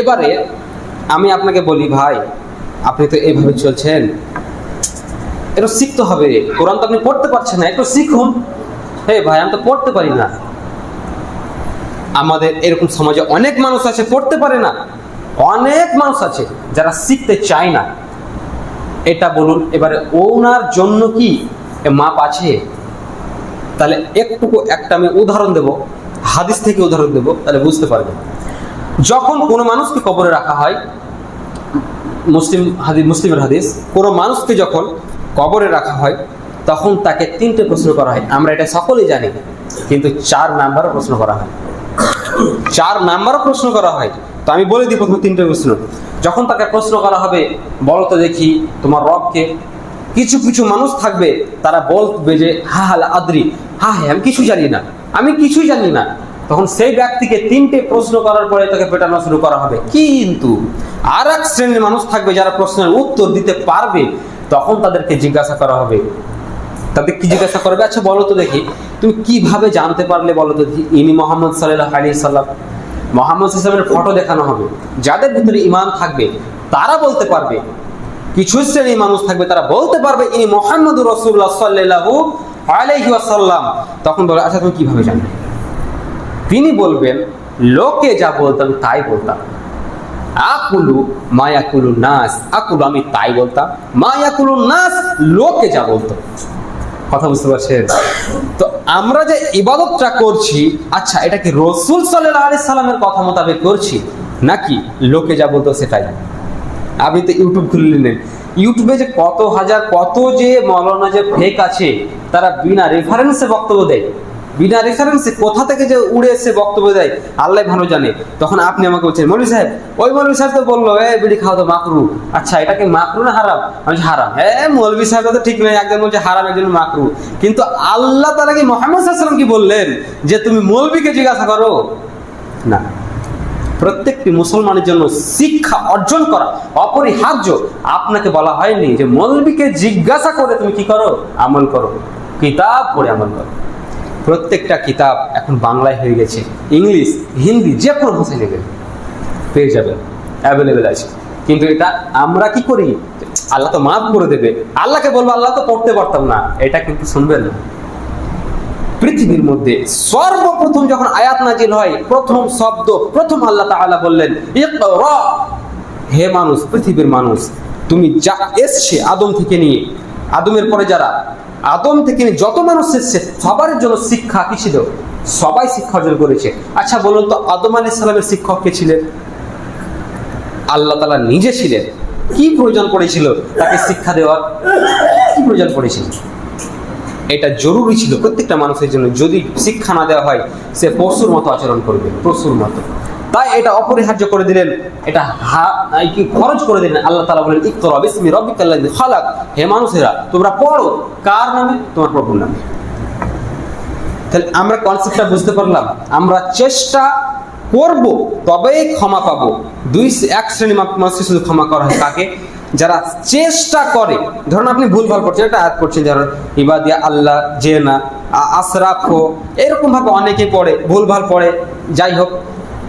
এবারে আমি আপনাকে বলি, ভাই, আপনি তো এইভাবে চলছেন। একটু শিখতে হবে। কোরআন তো আপনি পড়তে পারছেন না, একটু শিখুন। হে ভাই, আমি তো পড়তে পারি না। আমাদের এরকম সমাজে অনেক মানুষ আছে, পড়তে পারে না। অনেক মানুষ আছে যারা শিখতে চায় না। এটা বলুন, এবারে ওনার জন্য কি মাপ আছে? তাহলে একটুকু একটা আমি উদাহরণ দেব, হাদিস থেকে উদাহরণ দেব, তাহলে বুঝতে পারবেন। যখন কোনো মানুষকে কবরে রাখা হয়, মুসলিম হাদিস, মুসলিমের হাদিস, কোনো মানুষকে যখন কবরে রাখা হয়, তখন তাকে তিনটে প্রশ্ন করা হয়। আমরা এটা সকলেই জানি, কিন্তু চার নাম্বারও প্রশ্ন করা হয়। চার নাম্বারও প্রশ্ন করা হয়। তো আমি বলে দিই প্রথম তিনটে প্রশ্ন। যখন তাকে প্রশ্ন করা হবে, বলো তো দেখি তোমার রবকে। কিছু কিছু মানুষ থাকবে, তারা বলবে যে, হা, হাল আদ্রি। হা হ্যাঁ আমি কিছু জানি না। আমি কিছুই জানি না। তখন সেই ব্যক্তিকে তিনটে প্রশ্ন করার পরে তাকে পেটানো শুরু করা হবে। কিন্তু? আর এক শ্রেণির মানুষ থাকবে যারা প্রশ্নের উত্তর দিতে পারবে, তখন তাদেরকে জিজ্ঞাসা করা হবে। তাদের কি জিজ্ঞাসা করবে? আচ্ছা বলো তো দেখি। তুমি কীভাবে জানতে পারলে বলো তো ইনি মোহাম্মদ সাল্লাহ আলী সাল্লাম। মোহাম্মদ ইসলামের ফটো দেখানো হবে। যাদের ভিতরে ইমান থাকবে, তারা বলতে পারবে। কিছু শ্রেণির মানুষ থাকবে, তারা বলতে পারবে, ইনি মোহাম্মদ রসুল্লাহ সাল্লাহু আলাইহি আসাল্লাম তখন বলে আচ্ছা তুমি কীভাবে জানবে তিনি বলবেন, লোকে যা বলতাম, তাই বলতাম। আকুলু মায়াকুলু নাস, আকুলু আমি তাই বলতাম। মায়াকুলু নাস, লোকে যা বলতো কথা বুঝতে পারছেন? তো আমরা যে ইবাদতটা করছি আচ্ছা এটা কি রসুল সাল্লাহ আলি সাল্লামের কথা মোতাবেক করছি? নাকি লোকে যা বলতো সেটাই? আপনি তো ইউটিউব খুলে নিলেন ইউটিউবে যে কত হাজার, কত যে মলনা যে ফেক আছে, তারা বিনা রেফারেন্সে বক্তব্য দেয়। বিনা রেফারেন্সে কোথা থেকে যে উড়ে এসে বক্তব্য দেয়, আল্লাহ ভালো জানে। তখন আপনি আমাকে বলছেন, মৌলী সাহেব, ওই মৌলভী সাহেব তো বলল, এ, বিড়ি খাওয়া তো, মাকরু। আচ্ছা এটাকে মাকরু না হারাম? আমি হারাম। হ্যাঁ মৌলভী সাহেব তো ঠিক নয় একজন বলছে, হারাম, একজন মাকরু। কিন্তু আল্লাহ তালা কি মোহাম্মদ সাল্লাম কি বললেন, যে তুমি মৌলবীকে জিজ্ঞাসা করো? না। প্রত্যেকটি মুসলমানের জন্য শিক্ষা অর্জন করা অপরিহার্য। আপনাকে বলা হয়নি যে মৌলবীকে জিজ্ঞাসা করে তুমি কি করো? আমল করো। কিতাব পড়ে আমল করো। প্রত্যেকটা কিতাব এখন বাংলায় হয়ে গেছে। ইংলিশ, হিন্দি, যে কোনো ভাষায় নেবেন। পেয়ে যাবেন। অ্যাভেলেবেল আছে। কিন্তু এটা আমরা কি করি? আল্লাহ তো মাফ করে দেবে। আল্লাহকে বলব, আল্লাহ তো পড়তে পারতাম না। এটা কিন্তু শুনবেন না। পৃথিবীর মধ্যে সর্বপ্রথম যখন আয়াত নাজিল হয়, প্রথম শব্দ, প্রথম আল্লাহ তাআলা বললেন হে মানুষ, পৃথিবীর মানুষ, তুমি যা এসছে আদম থেকে নিয়ে, আদমের পরে যারা আদম থেকে যত মানুষ এসছে সবার জন্য শিক্ষা কি ছিল? সবাই শিক্ষা অর্জন করেছে। আচ্ছা বলুন তো, আদম আলী সালামের শিক্ষক কে ছিলেন? আল্লাহ তালা নিজে ছিলেন। কি প্রয়োজন পড়েছিল? তাকে শিক্ষা দেওয়ার। কি প্রয়োজন পড়েছিল? এটা জরুরি ছিল প্রত্যেকটা মানুষের জন্য। যদি শিক্ষা না দেওয়া হয়, সে পশুর মতো আচরণ করবে, পশুর মতো। তাই এটা অপরিহার্য করে দিলেন। এটা কি খরচ করে দিলেন। আল্লাহ তালা বলেন, ইকতরা বিসমি রব্বিকাল্লাযী খালাক। হে মানুষেরা, তোমরা পড়ো। কার নামে? তোমার প্রভুর নামে। তাহলে আমরা কনসেপ্টটা বুঝতে পারলাম। আমরা চেষ্টা করব, তবেই ক্ষমা পাবো। দুই এক শ্রেণি মানুষকে শুধু ক্ষমা করা হয় তাকে যারা চেষ্টা করে, ধরুন আপনি ভুলভাল করছেন, একটা আয়াত করছেন ধরুন, ইবাদিয়া আল্লাহ জেনা আ- আশরাফ। হো এরকম ভাবে অনেকে পড়ে ভুলভাল পড়ে। যাই হোক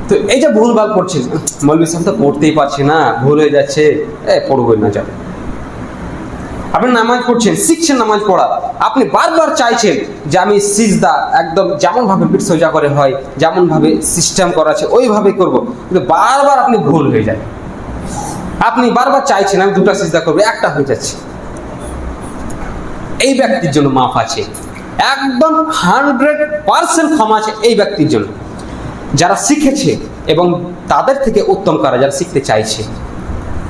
তো এই যে ভুলভাল পড়ছেন মৌলবী সাহেব তো পড়তেই পারছি না, ভুল হয়ে যাচ্ছে। এ, পড়বই না যাবে আপনি নামাজ পড়ছেন, শিখছেন নামাজ পড়া। আপনি বারবার চাইছেন যে আমি সিজদা একদম যেমন ভাবে পিঠ সোজা করে হয় যেমন ভাবে সিস্টেম করা আছে ওইভাবে করব। কিন্তু বারবার আপনি ভুল হয়ে যায়। আপনি বারবার চাইছেন, আমি দুটো সিজদা করব, একটা হয়ে যাচ্ছে। এই ব্যক্তির জন্য মাফ আছে। একদম হান্ড্রেড পার্সেন্ট ক্ষমা আছে এই ব্যক্তির জন্য। যারা শিখেছে এবং তাদের থেকে উত্তম কারা যারা শিখতে চাইছে।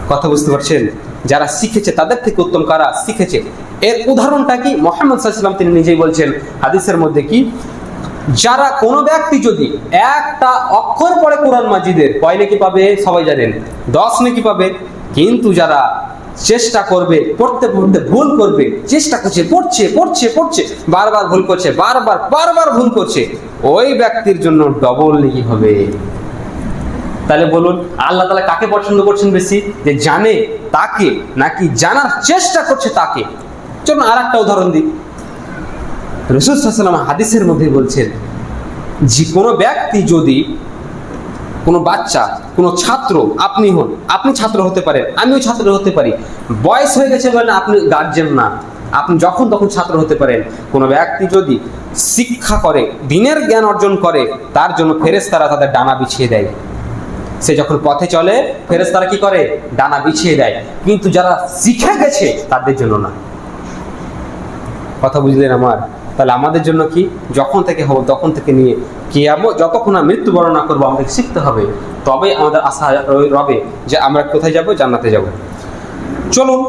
কথা বুঝতে পারছেন? যারা শিখেছে তাদের থেকে উত্তম কারা শিখেছে। এর উদাহরণটা কি? মোহাম্মদ সাল্লাম তিনি নিজেই বলছেন হাদিসের মধ্যে কি? যারা কোনো ব্যক্তি যদি একটা অক্ষর পড়ে কোরআন মাজিদের, কয় নাকি পাবে সবাই জানেন? দশ নাকি পাবে। কিন্তু যারা চেষ্টা করবে, পড়তে পড়তে ভুল করবে, চেষ্টা করছে, পড়ছে পড়ছে পড়ছে, বারবার ভুল করছে, বারবার বারবার ভুল করছে, ওই ব্যক্তির জন্য ডবল নাকি হবে। তাহলে বলুন, আল্লাহ তালা কাকে পছন্দ করছেন বেশি? যে জানে, তাকে, নাকি জানার চেষ্টা করছে তাকে? চলুন আর একটা উদাহরণ দিই। রসুল হাদিসের মধ্যে বলছেন, যে কোনো ব্যক্তি যদি কোনো বাচ্চা, কোনো ছাত্র আপনি হন, আপনি ছাত্র হতে পারেন, আমিও ছাত্র হতে পারি। বয়স হয়ে গেছে বলে আপনি গার্জেন না। আপনি যখন তখন ছাত্র হতে পারেন। কোনো ব্যক্তি যদি শিক্ষা করে, দিনের জ্ঞান অর্জন করে, তার জন্য ফেরেস তারা তাদের ডানা বিছিয়ে দেয়। সে যখন পথে চলে ফেরেস তারা কি করে? ডানা বিছিয়ে দেয়। কিন্তু যারা শিখে গেছে, তাদের জন্য না। কথা বুঝলেন আমার? তাহলে আমাদের জন্য কি? যখন থেকে হব, তখন থেকে নিয়ে কিয়ামত, যতক্ষণ না মৃত্যু বর্ণনা করব আমাদের শিখতে হবে। তবে আমাদের আশা রবে যে আমরা কোথায় যাব? জান্নাতে যাব। চলুন,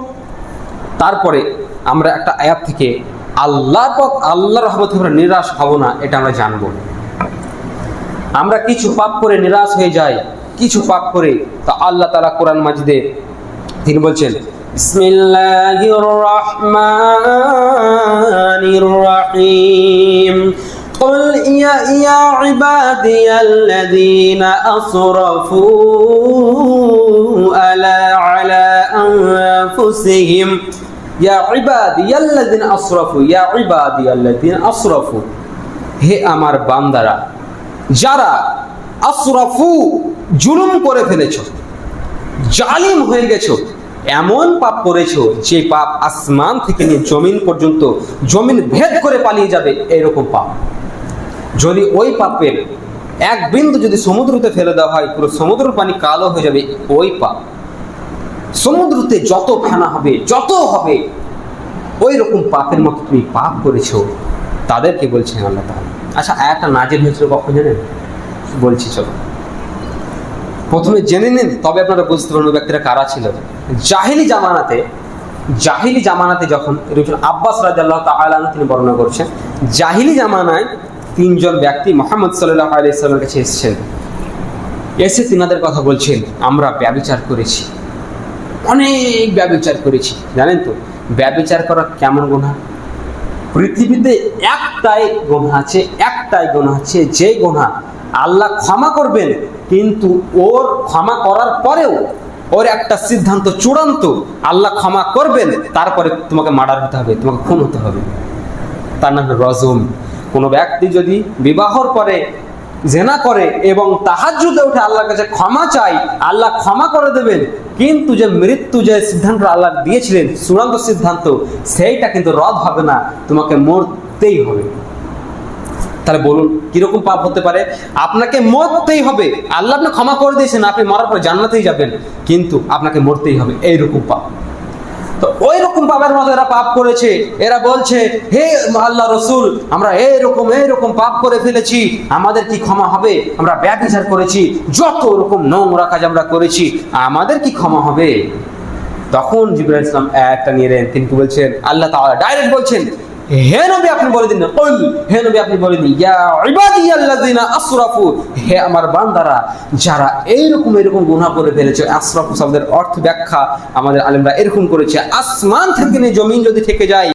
তারপরে আমরা একটা আয়াত থেকে আল্লাহ পথ আল্লাহ রহমত আমরা নিরাশ হব না, এটা আমরা জানব। আমরা কিছু পাপ করে নিরাশ হয়ে যাই, কিছু পাপ করে, তা আল্লাহ তালা কোরআন মাজিদে তিনি বলছেন বিসমিল্লাহির রহমানির রহিম قل يا يا عبادي الذين أسرفوا ألا على أنفسهم يا عبادي الذين أسرفوا يا عبادي الذين أسرفوا হে আমার বান্দারা যারা আসরাফু জুলুম করে ফেলেছো জালিম হয়ে গেছো এমন পাপ করেছ যে পাপ আসমান থেকে নিয়ে জমিন পর্যন্ত জমিন ভেদ করে পালিয়ে যাবে এরকম পাপ। যদি ওই পাপের এক বিন্দু যদি সমুদ্রতে ফেলে দেওয়া হয়, পুরো সমুদ্রের পানি কালো হয়ে যাবে ওই পাপ। সমুদ্রতে যত ফেনা হবে, যত হবে ওই রকম পাপের মতো তুমি পাপ করেছ, তাদেরকে বলছেন আল্লাহ তাআলা। আচ্ছা একটা নাজিল হয়েছিল কখন জানেন? বলছি, চলো। প্রথমে জেনে নিন, তবে আপনারা বুঝতে পারবেন ব্যক্তিরা কারা ছিল। জাহিলি জামানাতে জাহিলি জামানাতে যখন আব্বাস রাজাল্লাহ তাআলা তিনি বর্ণনা করছেন, জাহিলি জামানায় তিনজন ব্যক্তি মোহাম্মদ সাল্লাহ কাছে এসেছেন। এসে তিনাদের কথা বলছেন, আমরা ব্যবচার করেছি। অনেক ব্যবচার করেছি। জানেন তো, ব্যবচার করা কেমন গোনা পৃথিবীতে একটাই গোনা আছে, একটাই গোনা আছে যে গোনা আল্লাহ ক্ষমা করবেন, কিন্তু ওর ক্ষমা করার পরেও ওর একটা সিদ্ধান্ত চূড়ান্ত। আল্লাহ ক্ষমা করবেন, তারপরে তোমাকে মার্ডার হতে হবে, তোমাকে খুন হতে হবে। তার নাম রজম। কোনো ব্যক্তি যদি বিবাহর পরে জেনা করে এবং তাহাজ্জুদে উঠে আল্লাহর কাছে ক্ষমা চাই আল্লাহ ক্ষমা করে দেবেন। কিন্তু যে মৃত্যু যে সিদ্ধান্ত আল্লাহ দিয়েছিলেন, চূড়ান্ত সিদ্ধান্ত, সেইটা কিন্তু রদ হবে না, তোমাকে মরতেই হবে। তাহলে বলুন, কীরকম পাপ হতে পারে? আপনাকে মরতেই হবে। আল্লাহ আপনি ক্ষমা করে দিয়েছেন, আপনি মরার পরে জান্নাতেই যাবেন, কিন্তু আপনাকে মরতেই হবে। এইরকম পাপ। তো ওই রকম পাপের মতো এরা পাপ করেছে। এরা বলছে, হে আল্লাহ রসুল, আমরা এইরকম এইরকম পাপ করে ফেলেছি। আমাদের কি ক্ষমা হবে? আমরা ব্যবচার করেছি। যত রকম নোংরা কাজ আমরা করেছি, আমাদের কি ক্ষমা হবে? তখন জিবরাইল ইসলাম একটা নিয়ে তিনি বলছেন? আল্লাহ তাআলা ডাইরেক্ট বলছেন হে নবী, আপনি বলে দিন কুল। হে নবী, আপনি বলে দিন, ইয়া ইবাদিয়াল্লাযিনা আসরাফু। হে আমার বান্দারা, যারা এইরকম এরকম গুনাহ করে ফেলেছে, আসরাফু শব্দের অর্থ ব্যাখ্যা আমাদের আলেমরা এরকম করেছে, আসমান থেকে জমিন যদি থেকে যায়